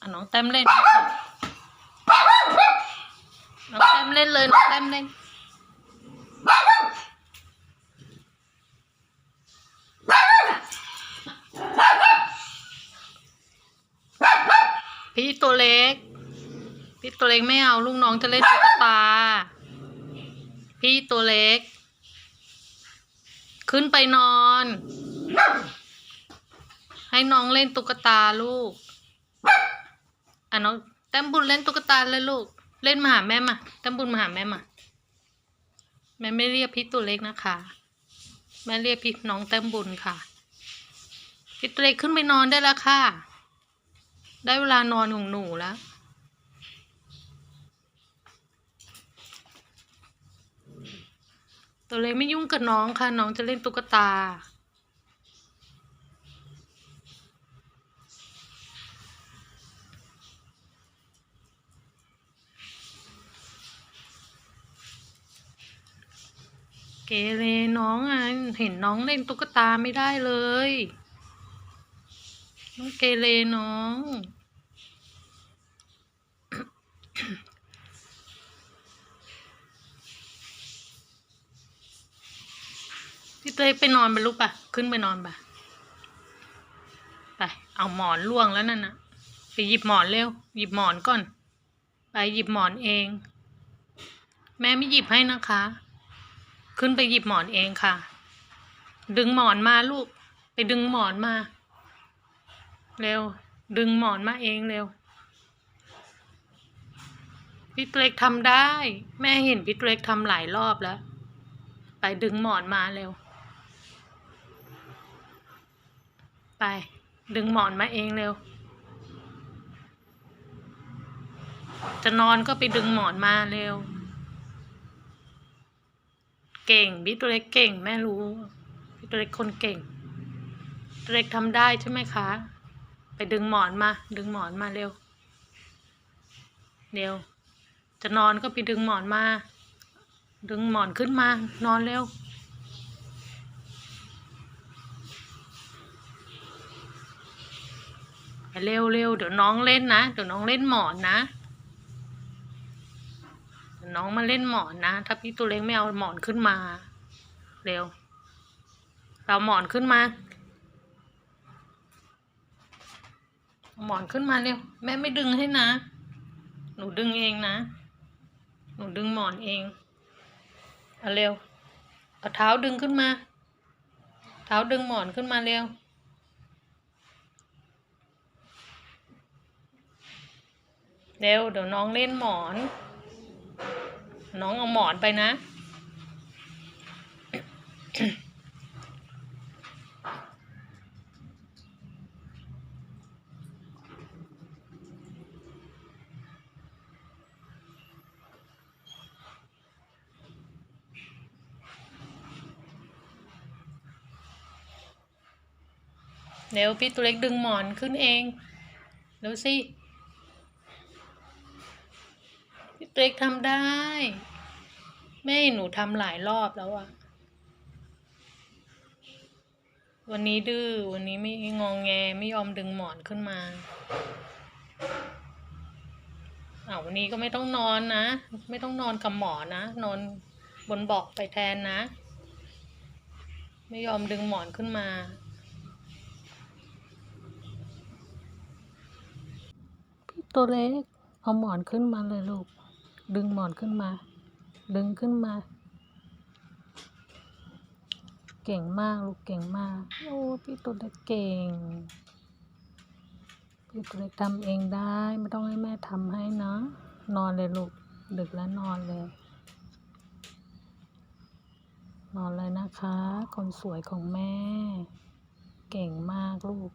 อะน้องแต้มเล่น น้องแต้มเล่นเลยน้องแต้มเล่นพี่ตัวเล็ก พี่ตัวเล็กไม่เอาลูกน้องจะเล่นตุ๊กตา พี่ตัวเล็ก ขึ้นไปนอน ให้น้องเล่นตุ๊กตาลูก อะน้องแต้มบุญเล่นตุ๊กตาเลยลูก เล่นมาหาแม่มาแต้มบุญมาหาแม่มาแม่ไม่เรียกพี่ตัวเล็กนะคะ แม่เรียกพี่น้องแต้มบุญค่ะ พี่ตัวเล็กขึ้นไปนอนได้แล้วค่ะ ได้เวลานอนของหนูแล้วตัวเล็กไม่ยุ่งกับน้องค่ะ น้องจะเล่นตุ๊กตา เกเรน้องอะเห็นน้องเล่นตุ๊กตาไม่ได้เลยน้องเกเรน้องพี่เต้ไปนอนไปลูกปะขึ้นไปนอนปะไปเอาหมอนล่วงแล้วนั่นนะไปหยิบหมอนเร็ว หยิบหมอนก่อน ไปหยิบหมอนเอง แม่ไม่หยิบให้นะคะ ขึ้นไปหยิบหมอนเองค่ะ ดึงหมอนมาลูก ไปดึงหมอนมา เร็ว ดึงหมอนมาเองเร็ว พี่เล็กทำได้ แม่เห็นพี่เล็กทำหลายรอบแล้ว ไปดึงหมอนมาเร็ว ไป ดึงหมอนมาเองเร็ว จะนอนก็ไปดึงหมอนมาเร็ว เก่งพี่ตัวเล็กเก่ง แม่รู้พี่ตัวเล็กคนเก่งตัวเล็กทำได้ใช่ไหมคะ ไปดึงหมอนมา ดึงหมอนมาเร็ว เร็ว จะนอนก็ไปดึงหมอนมา ดึงหมอนขึ้นมา นอนเร็วไปเร็วเร็วเดี๋ยวน้องเล่นนะ เดี๋ยวน้องเล่นหมอนนะ น้องมาเล่นหมอนนะ ถ้าพี่ตัวเล็กไม่เอาหมอนขึ้นมา เร็ว เราหมอนขึ้นมาเอาหมอนขึ้นมาเร็ว แม่ไม่ดึงให้นะ หนูดึงเองนะ หนูดึงหมอนเองเอาเร็ว เอาเท้าดึงขึ้นมา เท้าดึงหมอนขึ้นมาเร็วเร็วเดี๋ยวน้องเล่นหมอน น้องเอาหมอนไปนะ เร็วพี่ตัวเล็กดึงหมอนขึ้นเอง เร็วสิ พี่ ตัวเล็กทำได้ แม่หนูทำหลายรอบแล้วอะวันนี้ดื้อ วันนี้ไม่งองแงไม่ยอมดึงหมอนขึ้นมาอาวันนี้ก็ไม่ต้องนอนนะ ไม่ต้องนอนกับหมอนะ นอนบนเบาะไปแทนนะ ไม่ยอมดึงหมอนขึ้นมาพี่ตัวเล็กเอาหมอนขึ้นมาเลยลูก ดึงหมอนขึ้นมา ดึงขึ้นมา เก่งมากลูกเก่งมาก โอ้พี่ตัวเล็กเก่ง พี่ตัวเล็กทำเองได้ ไม่ต้องให้แม่ทำให้นะ นอนเลยลูก ดึกแล้วนอนเลย นอนเลยนะคะ คนสวยของแม่ เก่งมากลูก